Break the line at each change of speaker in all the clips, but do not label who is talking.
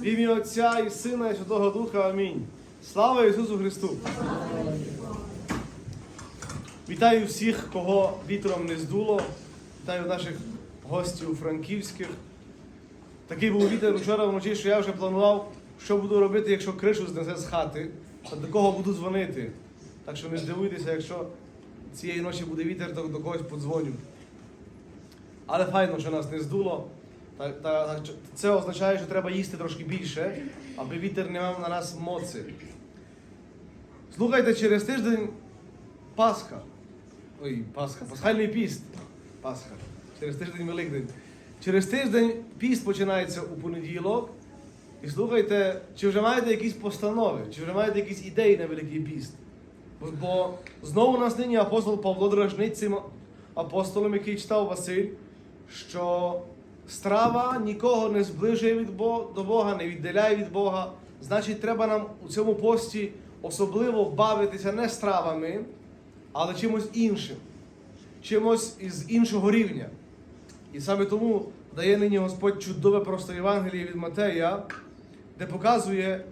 В ім'я Отця і Сина і Святого Духа. Амінь. Слава Ісусу Христу! Вітаю всіх, кого вітром не здуло. Вітаю наших гостів франківських. Такий був вітер вчора вночі, що я вже планував, що буду робити, якщо кришу знесе з хати, та до кого буду дзвонити. Так що не здивуйтеся, якщо цієї ночі буде вітер, то до когось подзвоню. Але файно, що нас не здуло. Та, та, та- це означає, що треба їсти трошки більше, аби вітер не мав на нас моці. Слухайте, через тиждень Пасха. Ой, Пасха, Пасхальний піст. Пасха. Через тиждень Великдень. Через тиждень піст починається у понеділок. І слухайте, чи вже маєте якісь постанови, чи вже маєте якісь ідеї на Великий піст? Бо, знову у нас нині апостол Павло дражнить цим апостолом, який читав Василь, що страва нікого не зближує від Бо- до Бога, не віддаляє від Бога. Значить, треба нам у цьому пості особливо бавитися не стравами, але чимось іншим, чимось із іншого рівня. І саме тому дає нині Господь чудове просто Євангеліє від Матея, де показує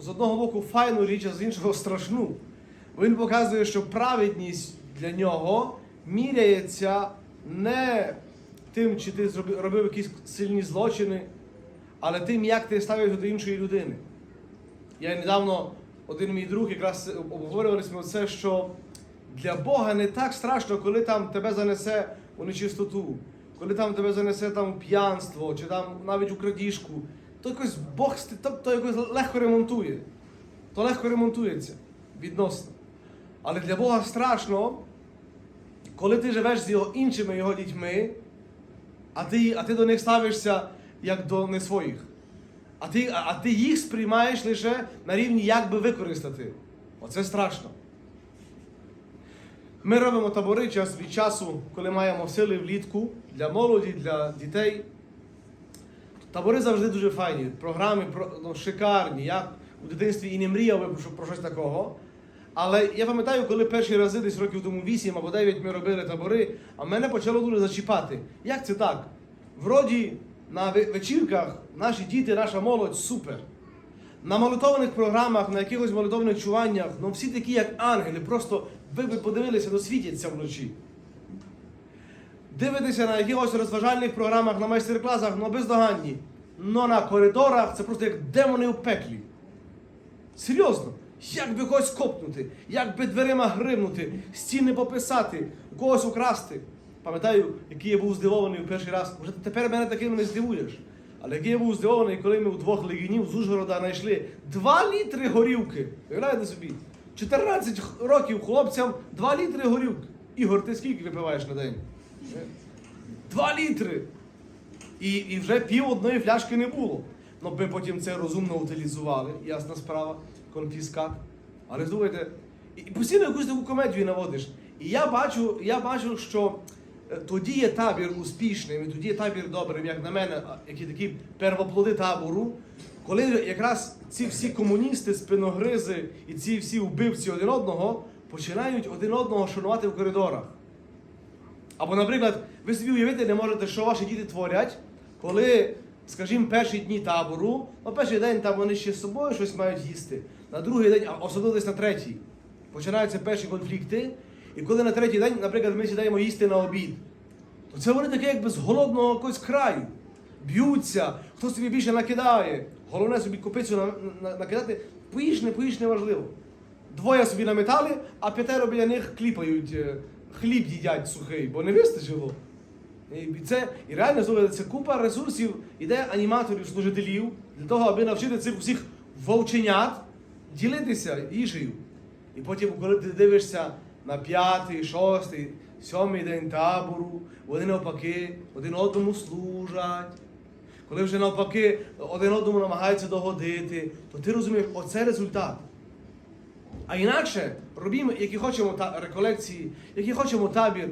з одного боку файну річ, а з іншого страшну. Він показує, що праведність для нього міряється не тим, чи ти робив якісь сильні злочини, але тим, як ти ставишся до іншої людини. Я недавно, один мій друг, якраз обговорювали ми це, що для Бога не так страшно, коли там тебе занесе у нечистоту, коли там тебе занесе там п'янство, чи там навіть у крадіжку, то якось Бог то, то якось легко ремонтує. То легко ремонтується відносно. Але для Бога страшно, коли ти живеш з його іншими його дітьми, а ти, а ти до них ставишся як до не своїх. А ти, а, а ти їх сприймаєш лише на рівні як би використати. Оце страшно. Ми робимо табори час від часу, коли маємо сили влітку для молоді, для дітей. Табори завжди дуже файні. Програми ну, шикарні. Я у дитинстві і не мріяв би про, щось такого. Але я пам'ятаю, коли перші рази, десь років тому 8 або 9 ми робили табори, а мене почало дуже зачіпати. Як це так? Вроді на вечірках наші діти, наша молодь супер. На молитовних програмах, на якихось молитовних чуваннях, ну всі такі, як ангели, просто ви би подивилися, ну світяться вночі. Дивитеся на якихось розважальних програмах, на майстер-класах, ну бездоганні. Но на коридорах це просто як демони у пеклі. Серйозно, як би когось копнути, як би дверима гримнути, стіни пописати, когось украсти. Пам'ятаю, який я був здивований у перший раз. Вже тепер мене таким не здивуєш. Але який я був здивований, коли ми у двох легінів з Ужгорода знайшли 2 літри горівки. Уявляєте собі? 14 років хлопцям 2 літри горівки. Ігор, ти скільки випиваєш на день? 2 літри! І, і вже пів одної фляшки не було. Ну, ми потім це розумно утилізували, ясна справа, конфіскат. Але слухайте, і, постійно якусь таку комедію наводиш. І я бачу, я бачу, що тоді є табір успішним, і тоді є табір добрим, як на мене, які такі первоплоди табору, коли якраз ці всі комуністи, спиногризи і ці всі вбивці один одного починають один одного шанувати в коридорах. Або, наприклад, ви собі уявити не можете, що ваші діти творять, коли, скажімо, перші дні табору, на перший день там вони ще з собою щось мають їсти, на другий день, а особливо десь на третій, починаються перші конфлікти. І коли на третій день, наприклад, ми сідаємо їсти на обід, то це вони таке якби з голодного якогось краю. Б'ються, хто собі більше накидає. Головне собі копицю на, на- накидати, поїж, не поїж, неважливо. Двоє собі наметали, а п'ятеро біля них кліпають, е, хліб їдять сухий, бо не вистачило. І це і реально слухайте, це купа ресурсів іде аніматорів, служителів для того, аби навчити цих усіх вовченят ділитися їжею. І потім, коли ти дивишся на п'ятий, шостий, сьомий день табору, вони навпаки один одному служать. Коли вже навпаки один одному намагаються догодити, то ти розумієш, оце результат. А інакше робімо, які хочемо та реколекції, які хочемо табір.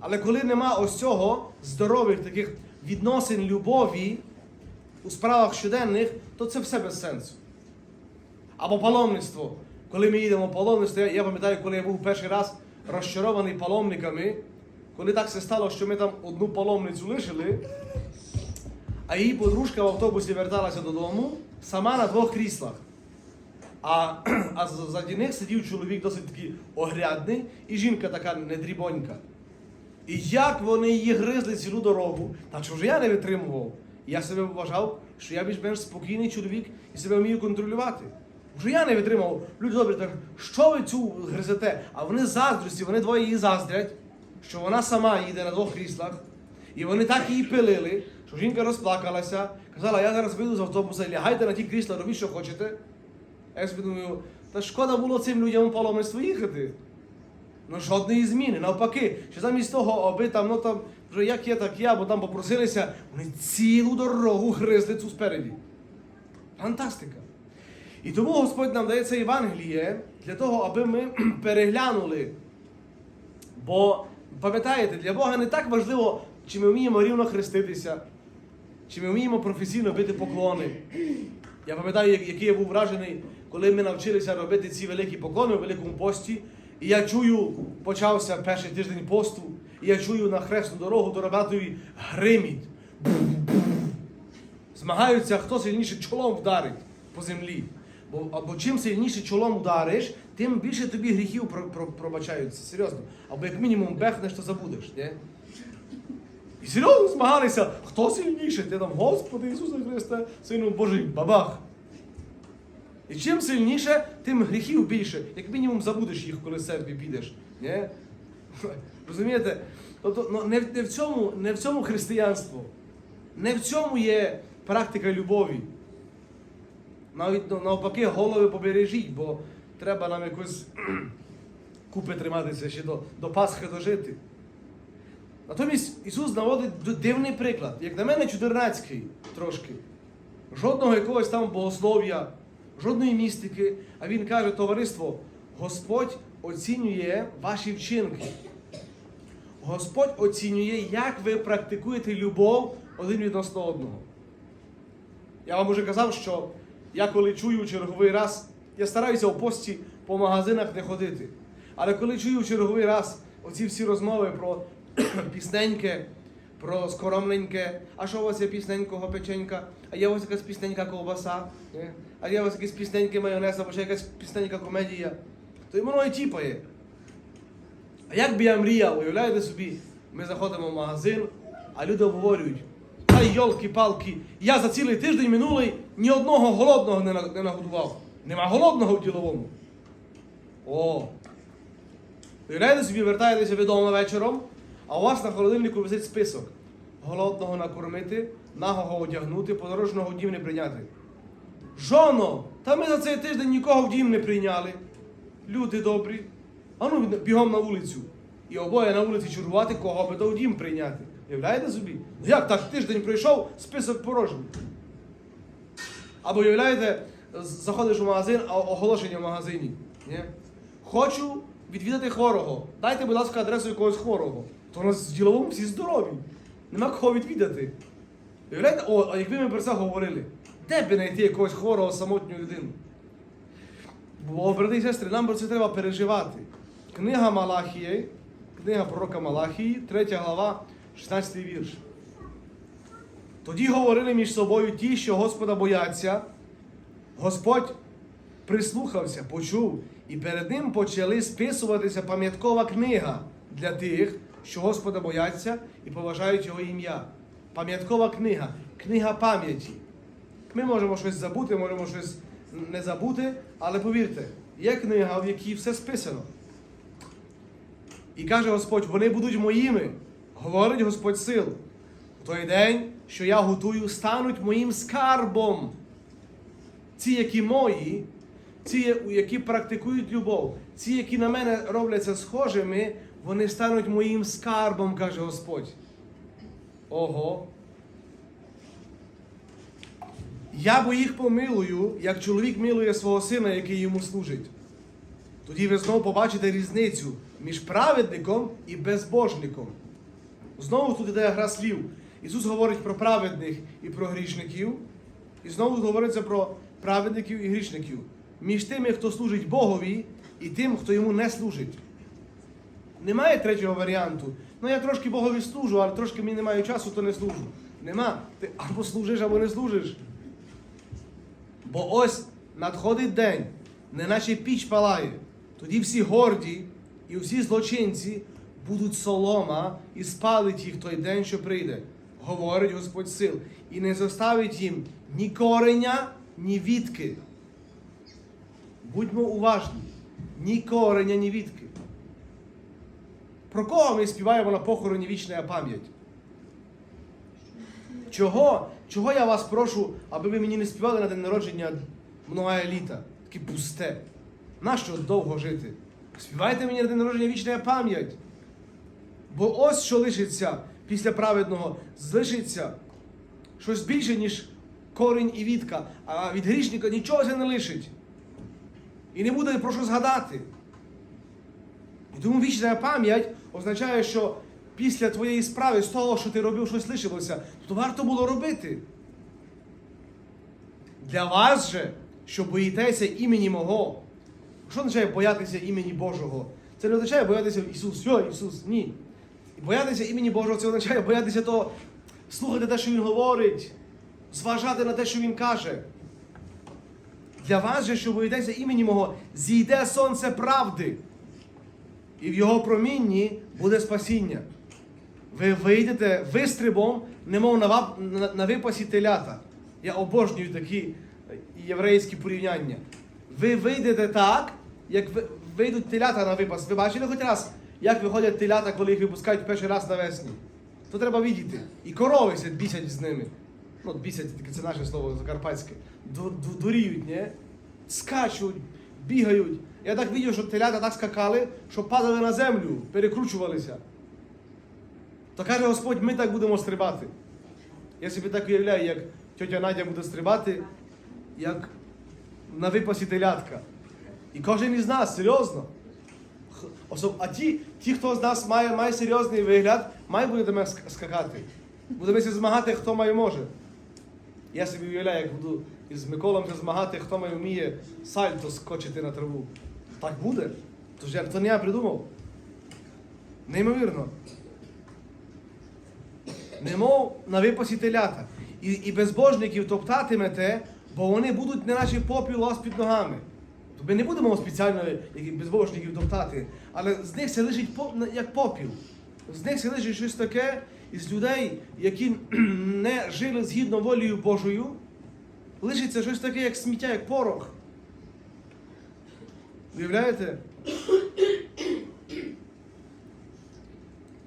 Але коли нема ось цього здорових таких відносин любові у справах щоденних, то це все без сенсу. Або паломництво. Коли ми їдемо в паломництво, я, пам'ятаю, коли я був перший раз розчарований паломниками, коли так все стало, що ми там одну паломницю лишили, а її подружка в автобусі верталася додому сама на двох кріслах. А, а з- заді них сидів чоловік досить такий огрядний, і жінка така недрібонька. І як вони її гризли цілу дорогу, та чого я не витримував. Я себе вважав, що я більш-менш спокійний чоловік і себе вмію контролювати. Вже я не витримав. Люди добрі, так що ви цю гризете? А вони заздрості, вони двоє її заздрять, що вона сама їде на двох кріслах. І вони так її пилили, що жінка розплакалася, казала, я зараз вийду з автобуса, лягайте на ті крісла, робіть, що хочете. Я собі думаю, та шкода було цим людям у паломництво їхати. Ну, жодної зміни. Навпаки, що замість того, аби там, ну там, вже як є, так є, або там попросилися, вони цілу дорогу гризли цю спереді. Фантастика. І тому Господь нам дає це Євангеліє для того, аби ми переглянули. Бо пам'ятаєте, для Бога не так важливо, чи ми вміємо рівно хреститися, чи ми вміємо професійно бити поклони. Я пам'ятаю, який я був вражений, коли ми навчилися робити ці великі поклони у Великому пості. І я чую, почався перший тиждень посту, і я чую на хресну дорогу до Рабатові гриміть. Змагаються, хто сильніше чолом вдарить по землі. Бо, або чим сильніше чолом удариш, тим більше тобі гріхів про, про, пробачаються. Серйозно. Або як мінімум бехнеш, то забудеш. Не? І серйозно змагалися, хто сильніше? Ти там, Господи Ісусе Христе, Сину Божий, бабах. І чим сильніше, тим гріхів більше. Як мінімум забудеш їх, коли церкві підеш. Не? Розумієте? Тобто, ну, не, не, в цьому, не в цьому християнство. Не в цьому є практика любові. Навіть навпаки, голови побережіть, бо треба нам якось купи триматися ще до, до Пасхи дожити. Натомість Ісус наводить дивний приклад, як на мене, чудернацький трошки. Жодного якогось там богослов'я, жодної містики. А він каже, товариство, Господь оцінює ваші вчинки. Господь оцінює, як ви практикуєте любов один відносно одного. Я вам уже казав, що я коли чую черговий раз, я стараюся у пості по магазинах не ходити. Але коли чую черговий раз оці всі розмови про пісненьке, про скоромненьке, а що у вас є пісненького печенька, а є у вас якась пісненька ковбаса, а є у вас якесь пісненьке майонез, або ще якась пісненька комедія, то й воно і тіпає. А як би я мріяв, уявляєте собі, ми заходимо в магазин, а люди обговорюють, та йолки-палки, я за цілий тиждень минулий ні одного голодного не, нагодував. Нема голодного в діловому. О! Уявляєте собі, вертаєтеся ви вдома вечором, а у вас на холодильнику висить список. Голодного накормити, нагого одягнути, подорожного в дім не прийняти. Жоно! Та ми за цей тиждень нікого в дім не прийняли. Люди добрі. А ну бігом на вулицю. І обоє на вулиці чергувати, кого би то в дім прийняти. Уявляєте собі? Ну як так тиждень пройшов, список порожній. Або уявляєте, заходиш у магазин, а оголошення в магазині. Ні? Хочу відвідати хворого. Дайте, будь ласка, адресу якогось хворого. То у нас в діловому всі здорові. Нема кого відвідати. Уявляєте, о, а якби ми про це говорили, де би знайти якогось хворого самотню людину? Бо, брати і сестри, нам про це треба переживати. Книга Малахії, книга пророка Малахії, 3 глава, 16 вірш. Тоді говорили між собою ті, що Господа бояться. Господь прислухався, почув, і перед ним почали списуватися пам'яткова книга для тих, що Господа бояться і поважають Його ім'я. Пам'яткова книга, книга пам'яті. Ми можемо щось забути, можемо щось не забути, але повірте, є книга, в якій все списано. І каже Господь, вони будуть моїми, говорить Господь сил. В той день, що я готую, стануть моїм скарбом. Ці, які мої, ці, які практикують любов, ці, які на мене робляться схожими, вони стануть моїм скарбом, каже Господь. Ого. Я бо їх помилую, як чоловік милує свого сина, який йому служить. Тоді ви знову побачите різницю між праведником і безбожником. Знову тут іде гра слів. Ісус говорить про праведних і про грішників. І знову тут говориться про праведників і грішників. Між тими, хто служить Богові, і тим, хто йому не служить. Немає третього варіанту. Ну я трошки Богові служу, але трошки мені немає часу, то не служу. Нема. Ти або служиш, або не служиш. Бо ось надходить день, неначе піч палає. Тоді всі горді і всі злочинці будуть солома і спалить їх той день, що прийде, говорить Господь сил, і не зоставить їм ні кореня, ні вітки. Будьмо уважні, ні кореня, ні вітки. Про кого ми співаємо на похороні вічна пам'ять? Чого? Чого я вас прошу, аби ви мені не співали на день народження многая літа? Таке пусте. Нащо довго жити? Співайте мені на день народження вічна пам'ять. Бо ось що лишиться після праведного, залишиться щось більше, ніж корінь і вітка, а від грішника нічого це не лишить. І не буде про що згадати. І тому вічна пам'ять означає, що після твоєї справи, з того, що ти робив, щось лишилося, то варто було робити. Для вас же, що боїтеся імені мого. Що означає боятися імені Божого? Це не означає боятися Ісус, йо, Ісус, ні. Боятися імені Божого це означає боятися того, слухати те, що Він говорить, зважати на те, що Він каже. Для вас же, що боїтеся імені мого, зійде сонце правди, і в його промінні буде спасіння. Ви вийдете вистрибом, немов на, вап- на, випасі телята. Я обожнюю такі єврейські порівняння. Ви вийдете так, як ви- вийдуть телята на випас. Ви бачили хоч раз, як виходять телята, коли їх випускають перший раз навесні? То треба видіти. І корови ся бісять з ними. Ну, бісять, це наше слово закарпатське. Ду- ду- Дуріють, ні? Скачуть, бігають. Я так бачив, що телята так скакали, що падали на землю, перекручувалися. То каже Господь, ми так будемо стрибати. Я собі так уявляю, як тьотя Надя буде стрибати, як на випасі телятка. І кожен із нас, серйозно. Особ- А ті, ті, хто з нас має, має серйозний вигляд, має буде до мене скакати. Будемо змагати, хто має може. Я собі уявляю, як буду із Миколом змагати, хто має вміє сальто скочити на траву. Так буде. То, ж я, то не я придумав. Неймовірно. Немов на випасі телята. І, і безбожників топтатимете, бо вони будуть не наче попіл вас під ногами. Ми не будемо спеціально безбожників топтати, але з них це лежить як попіл. З них це лежить щось таке із людей, які не жили згідно волею Божою, лишиться щось таке, як сміття, як порох. Уявляєте?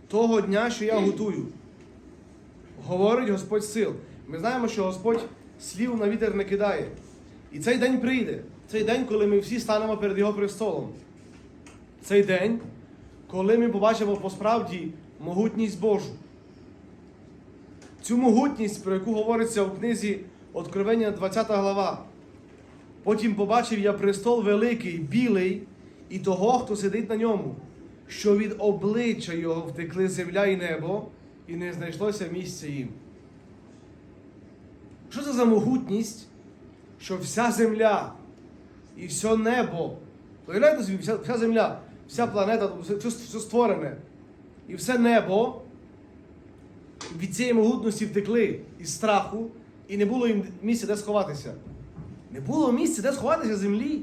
Того дня, що я готую, говорить Господь сил. Ми знаємо, що Господь слів на вітер не кидає. І цей день прийде. Цей день, коли ми всі станемо перед Його престолом. Цей день, коли ми побачимо по справді могутність Божу. Цю могутність, про яку говориться в книзі Откровення 20 глава. Потім побачив я престол великий, білий, і того, хто сидить на ньому, що від обличчя його втекли земля і небо, і не знайшлося місця їм. Що це за могутність, що вся земля і все небо, уявляєте собі, вся, вся земля, вся планета, все, все, створене, і все небо від цієї могутності втекли із страху, і не було їм місця, де сховатися. Не було місця, де сховатися землі.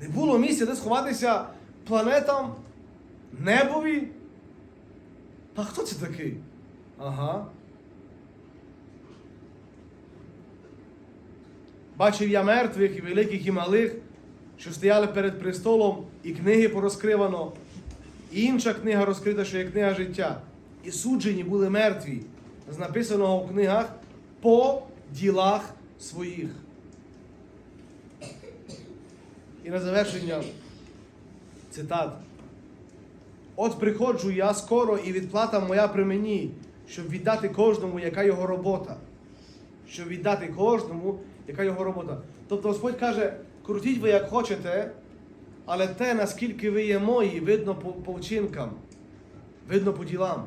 Не було місця, де сховатися планетам, небові. А хто це такий? Ага. Бачив я мертвих і великих і малих, що стояли перед престолом, і книги порозкривано. І інша книга розкрита, що є книга життя. І суджені були мертві, з написаного в книгах по ділах своїх. І на завершення цитат. От приходжу я скоро, і відплата моя при мені, щоб віддати кожному, яка його робота. Щоб віддати кожному, яка його робота. Тобто Господь каже, крутіть ви як хочете, але те, наскільки ви є мої, видно по, по вчинкам, видно по ділам.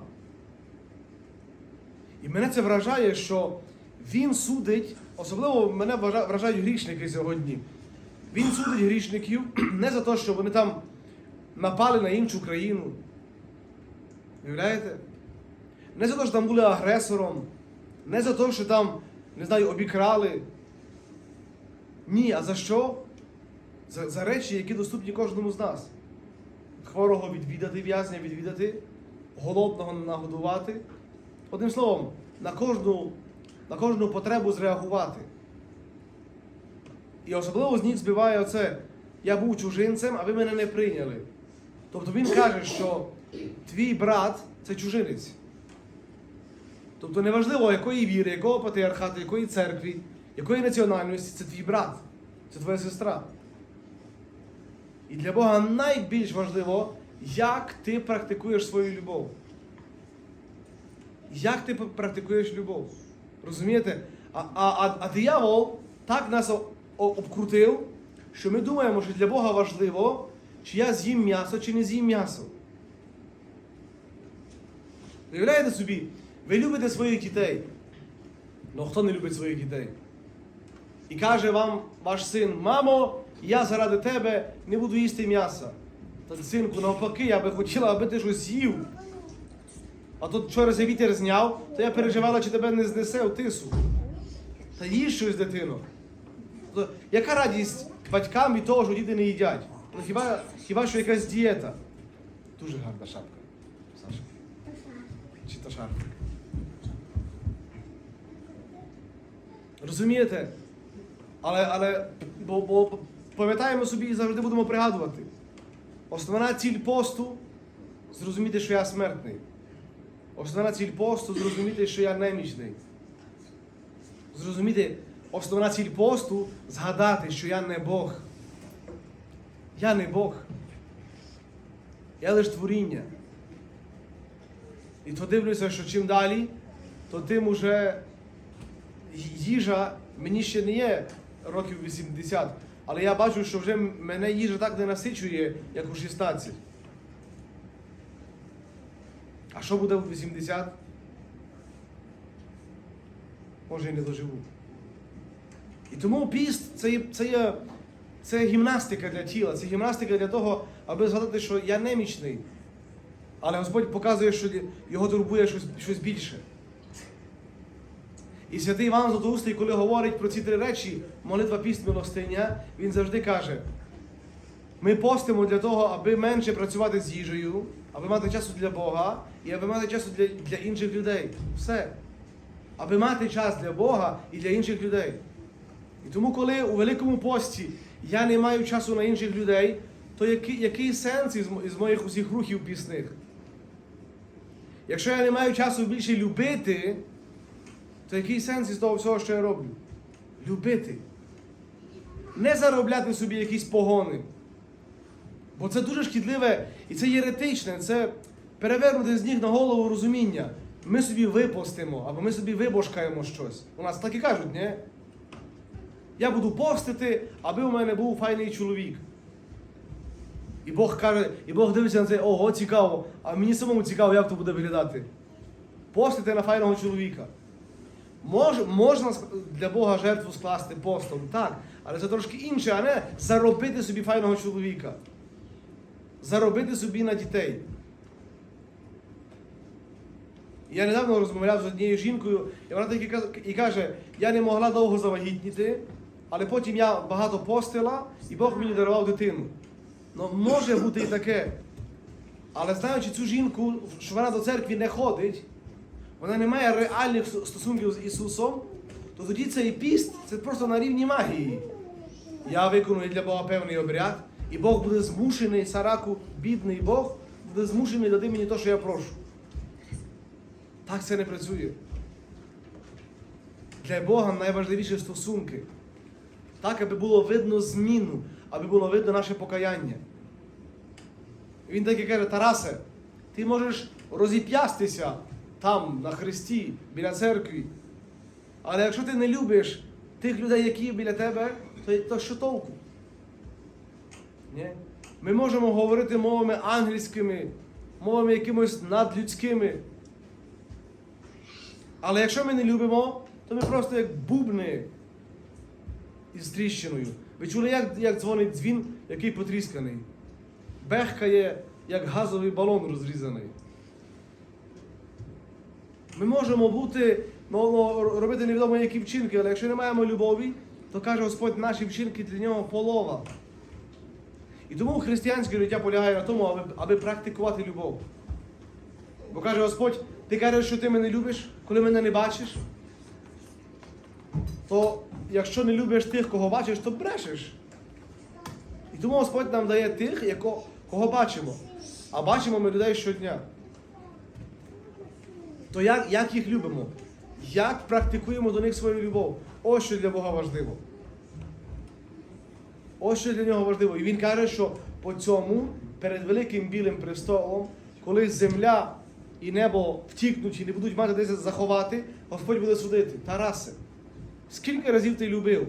І мене це вражає, що він судить, особливо мене вражають грішники сьогодні. Він судить грішників не за те, що вони там напали на іншу країну. Уявляєте? Не за те, що там були агресором, не за те, що там, не знаю, обікрали. Ні, а за що? За, за речі, які доступні кожному з нас. Хворого відвідати, в'язня відвідати, голодного нагодувати. Одним словом, на кожну, на кожну потребу зреагувати. І особливо з них збиває оце. Я був чужинцем, а ви мене не прийняли. Тобто він каже, що твій брат це чужинець. Тобто неважливо, якої віри, якого патріархату, якої церкви, якої національності, це твій брат, це твоя сестра. І для Бога найбільш важливо, як ти практикуєш свою любов. Як ти практикуєш любов? Розумієте? А, а, а, диявол так нас обкрутив, що ми думаємо, що для Бога важливо, чи я з'їм м'ясо, чи не з'їм м'ясо. Уявляєте собі, ви любите своїх дітей. Ну хто не любить своїх дітей? І каже вам ваш син, мамо, я заради тебе не буду їсти м'яса. Та синку, навпаки, я би хотіла, аби ти щось з'їв. А тут вчора за вітер зняв, то я переживала, чи тебе не знесе в тису. Та їж щось, дитино. То яка радість батькам від того, що діти не їдять? Ну хіба, хіба що якась дієта? Дуже гарна шапка. Саша. Чи то шапка? Розумієте? Але, але бо, бо пам'ятаємо собі і завжди будемо пригадувати. Основна ціль посту зрозуміти, що я смертний. Основна ціль посту зрозуміти, що я немічний. Зрозуміти, основна ціль посту згадати, що я не Бог. Я не Бог. Я лише творіння. І то дивлюся, що чим далі, то тим уже їжа мені ще не є років 80, але я бачу, що вже мене їжа так не насичує, як у 16. А що буде в 80? Може і не доживу. І тому піст це це є це гімнастика для тіла, це гімнастика для того, аби згадати, що я немічний. Але Господь показує, що його турбує щось, щось більше. І святий Іван Златоустий, коли говорить про ці три речі, молитва піст милостиня, він завжди каже: ми постимо для того, аби менше працювати з їжею, аби мати часу для Бога і аби мати часу для, для інших людей. Все. Аби мати час для Бога і для інших людей. І тому, коли у Великому пості я не маю часу на інших людей, то який, який сенс із, із моїх усіх рухів пісних? Якщо я не маю часу більше любити, то який сенс із того всього, що я роблю? Любити. Не заробляти собі якісь погони. Бо це дуже шкідливе і це єретичне, це перевернути з ніг на голову розуміння. Ми собі випостимо, або ми собі вибошкаємо щось. У нас так і кажуть, ні? Я буду постити, аби у мене був файний чоловік. І Бог каже, і Бог дивиться на це, ого, цікаво, а мені самому цікаво, як то буде виглядати. Постити на файного чоловіка. Мож, можна для Бога жертву скласти постом, так, але це трошки інше, а не заробити собі файного чоловіка. Заробити собі на дітей. Я недавно розмовляв з однією жінкою, і вона так і каже, я не могла довго завагітніти, але потім я багато постила, і Бог мені дарував дитину. Ну, може бути і таке. Але знаючи цю жінку, що вона до церкви не ходить, вона не має реальних стосунків з Ісусом, то тоді цей піст це просто на рівні магії. Я виконую для Бога певний обряд, і Бог буде змушений, Сараку, бідний Бог, буде змушений дати мені те, що я прошу. Так це не працює. Для Бога найважливіші стосунки. Так, аби було видно зміну, аби було видно наше покаяння. Він так і каже, Тарасе, ти можеш розіп'ястися там, на хресті, біля церкви. Але якщо ти не любиш тих людей, які біля тебе, то, то що толку? Ні? Ми можемо говорити мовами ангельськими, мовами якимось надлюдськими. Але якщо ми не любимо, то ми просто як бубни із тріщиною. Ви чули, як, як дзвонить дзвін, який потрісканий? Бехкає, як газовий балон розрізаний. Ми можемо бути, ну, робити невідомо які вчинки, але якщо не маємо любові, то каже Господь, наші вчинки для нього полова. І тому християнське життя полягає на тому, аби, аби практикувати любов. Бо каже Господь, ти кажеш, що ти мене любиш, коли мене не бачиш. То якщо не любиш тих, кого бачиш, то брешеш. І тому Господь нам дає тих, кого бачимо. А бачимо ми людей щодня. То як, як їх любимо? Як практикуємо до них свою любов? Ось що для Бога важливо. Ось що для нього важливо. І він каже, що по цьому перед великим білим престолом, коли земля і небо втікнуть і не будуть мати десь заховати, Господь буде судити. Тарасе, скільки разів ти любив?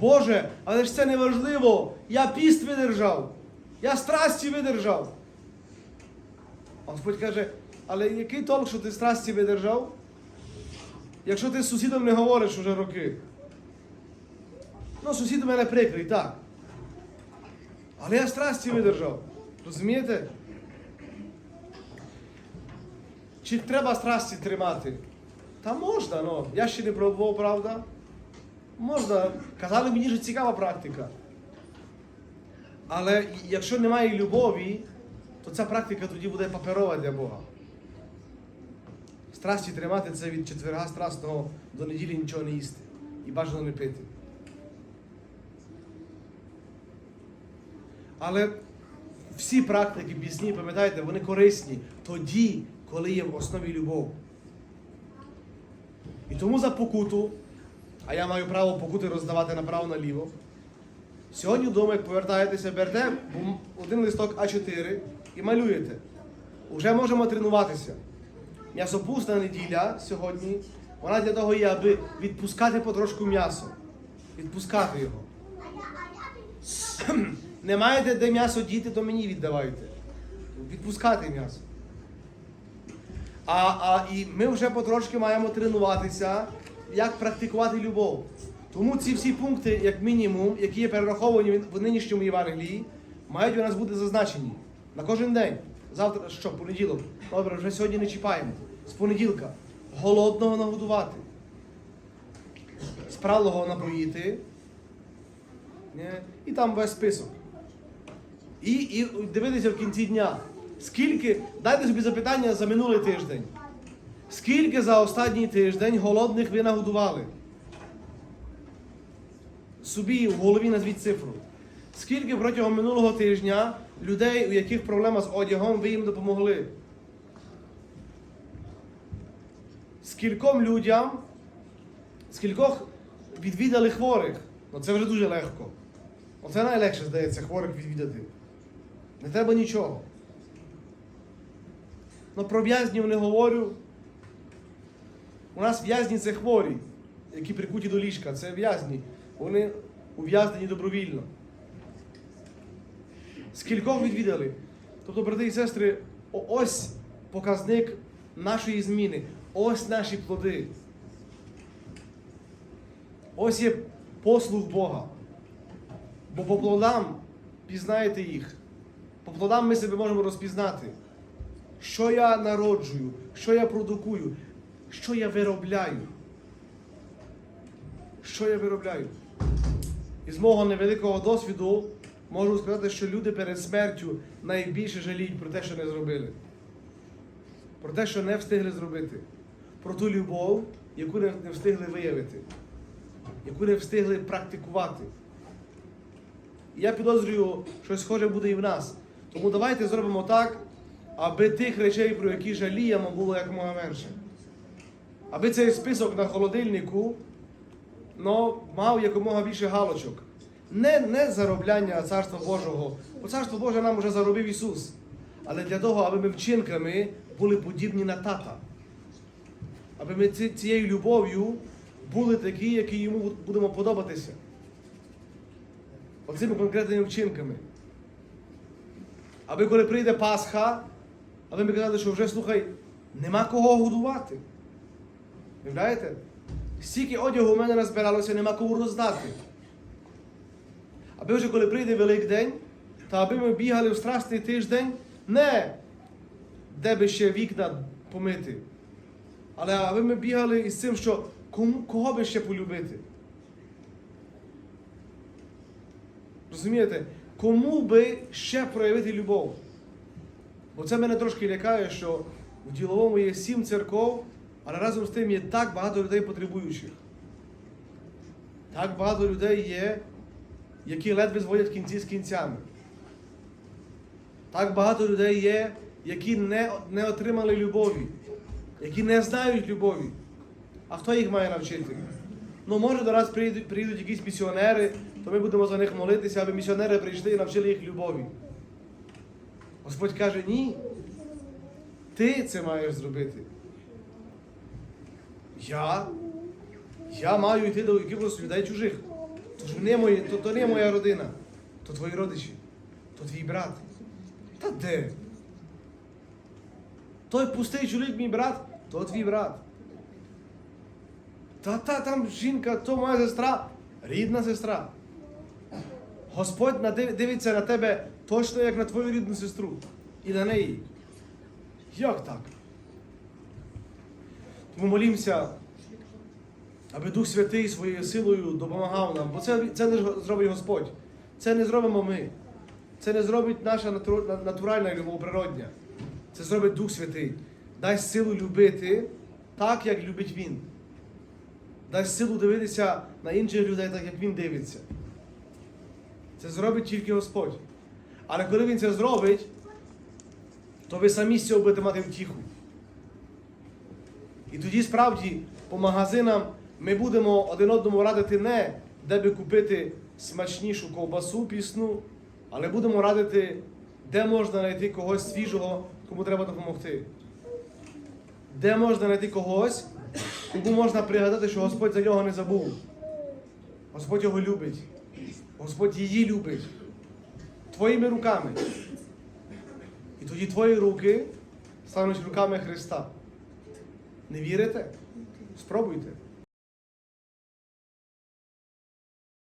Боже, але ж це не важливо. Я піст видержав, я страсті видержав. Господь каже, але який толк, що ти страсті видержав, якщо ти з сусідом не говориш уже роки? Ну, сусід у мене прикрий, так. Але я страсті видержав. Розумієте? Чи треба страсті тримати? Та можна, ну. Я ще не пробував, правда? Можна. Казали мені, що цікава практика. Але якщо немає любові, то ця практика тоді буде паперова для Бога. Страсті тримати це від четверга страстного до неділі нічого не їсти. І бажано не пити. Але всі практики пісні, пам'ятаєте, вони корисні тоді, коли є в основі любов. І тому за покуту, а я маю право покути роздавати направо-наліво. Сьогодні вдома, як повертаєтеся, берете один листок А4 і малюєте. Уже можемо тренуватися. М'ясопусна неділя сьогодні, вона для того є, аби відпускати потрошку м'ясо. Відпускати його. Не маєте де м'ясо діти, то мені віддавайте. Відпускати м'ясо. А, а і ми вже потрошки маємо тренуватися, як практикувати любов. Тому ці всі пункти, як мінімум, які є перераховані в нинішньому Євангелії, мають у нас бути зазначені на кожен день. Завтра що, понеділок? Добре, вже сьогодні не чіпаємо. З понеділка. Голодного нагодувати. Спралого напоїти. І там весь список. І, і дивитися в кінці дня. Скільки, дайте собі запитання за минулий тиждень. Скільки за останній тиждень голодних ви нагодували? Собі в голові назвіть цифру. Скільки протягом минулого тижня людей, у яких проблема з одягом, ви їм допомогли? Скільком людям, скількох відвідали хворих? Ну це вже дуже легко. Оце найлегше, здається, хворих відвідати. Не треба нічого. Ну про в'язнів не говорю. У нас в'язні це хворі, які прикуті до ліжка. Це в'язні. Вони ув'язнені добровільно. Скількох відвідали? Тобто, брати і сестри, ось показник нашої зміни. Ось наші плоди. Ось є послуг Бога. Бо по плодам пізнаєте їх. По плодам ми себе можемо розпізнати. Що я народжую, що я продукую, що я виробляю. Що я виробляю? Із мого невеликого досвіду можу сказати, що люди перед смертю найбільше жаліють про те, що не зробили. Про те, що не встигли зробити. Про ту любов, яку не встигли виявити, яку не встигли практикувати. Я підозрюю, що схоже буде і в нас. Тому давайте зробимо так, аби тих речей, про які жаліємо, було якомога менше. Аби цей список на холодильнику ну, мав якомога більше галочок. Не, не заробляння Царства Божого, бо Царство Боже нам вже заробив Ісус. Але для того, аби ми вчинками були подібні на тата. Аби ми ці- цією любов'ю були такі, які йому будемо подобатися. Оцими конкретними вчинками. Аби коли прийде Пасха, аби ми казали, що вже слухай, нема кого годувати. Стільки одягу у мене назбиралося, нема кому роздати. Аби вже коли прийде Великдень, та аби ми бігали в страстний тиждень, не де би ще вікна помити, Але аби ми бігали із цим, що кому, кого би ще полюбити? Розумієте? Кому би ще проявити любов? Бо це мене трошки лякає, що в діловому є сім церков, але разом з тим є так багато людей потребуючих. Так багато людей є, які ледве зводять кінці з кінцями. Так багато людей є, які не, не отримали любові, які не знають любові. А хто їх має навчити? Ну, може, до нас приїдуть, приїдуть якісь місіонери, то ми будемо за них молитися, аби місіонери прийшли і навчили їх любові. Господь каже, ні. Ти це маєш зробити. Я? Я маю йти до якихось людей чужих. То не мої, то, то не моя родина, то твої родичі, то твій брат. Та де? Той пустий чоловік, мій брат, то твій брат. Та та там жінка, то моя сестра, рідна сестра. Господь дивиться на тебе точно як на твою рідну сестру і на неї. Як так? Тому молімося, аби Дух Святий своєю силою допомагав нам, бо це, це не зробить Господь. Це не зробимо ми. Це не зробить наша натуральна природня. Це зробить Дух Святий. Дасть силу любити так, як любить Він. Дасть силу дивитися на інших людей, так як Він дивиться. Це зробить тільки Господь. Але коли Він це зробить, то ви самі з цього будете мати втіху. І тоді справді по магазинам ми будемо один одному радити не, де би купити смачнішу ковбасу пісну, але будемо радити, де можна знайти когось свіжого, кому треба допомогти. Де можна знайти когось, кому можна пригадати, що Господь за нього не забув. Господь його любить. Господь її любить. Твоїми руками. І тоді твої руки стануть руками Христа. Не вірите? Спробуйте.